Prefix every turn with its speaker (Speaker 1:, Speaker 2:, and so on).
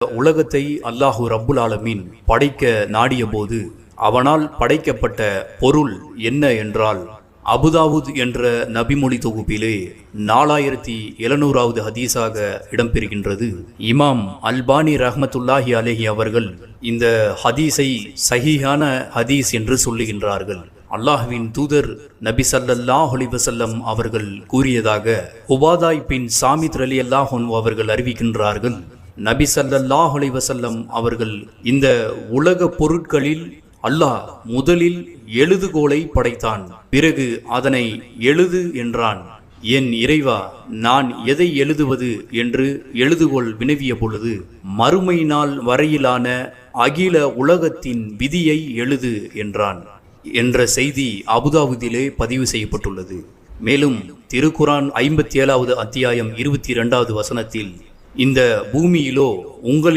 Speaker 1: உலகத்தை அல்லாஹு ரப்புல் ஆலமீன் படைக்க நாடிய போது அவனால் படைக்கப்பட்ட பொருள் என்ன என்றால் அபுதாவுத் என்ற நபிமொழி தொகுப்பிலே நாலாயிரத்தி எழுநூறாவது ஹதீஸாக இடம்பெறுகின்றது. இமாம் அல்பானி ரஹமத்துல்லாஹி அலேஹி அவர்கள் இந்த ஹதீஸை சஹியான ஹதீஸ் என்று சொல்லுகின்றார்கள். அல்லாஹ்வின் தூதர் நபி ஸல்லல்லாஹு அலைஹி அவர்கள் கூறியதாக உபாதாய் பின் சாமித் அலி அல்லாஹன் அவர்கள் அறிவிக்கின்றார்கள். நபி ஸல்லல்லாஹு வசல்லம் அவர்கள் இந்த உலக பொருட்களில் அல்லாஹ் முதலில் எழுதுகோலை படைத்தான். பிறகு அதனை எழுது என்றான். என் இறைவா நான் எதை எழுதுவது என்று எழுதுகோள் வினவிய பொழுது மறுமை நாள் வரையிலான அகில உலகத்தின் விதியை எழுது என்றான் என்ற செய்தி அபுதாபுதிலே பதிவு செய்யப்பட்டுள்ளது. மேலும் திருக்குரான் ஐம்பத்தி ஏழாவது அத்தியாயம் இருபத்தி இரண்டாவது வசனத்தில் இந்த பூமியிலோ உங்கள்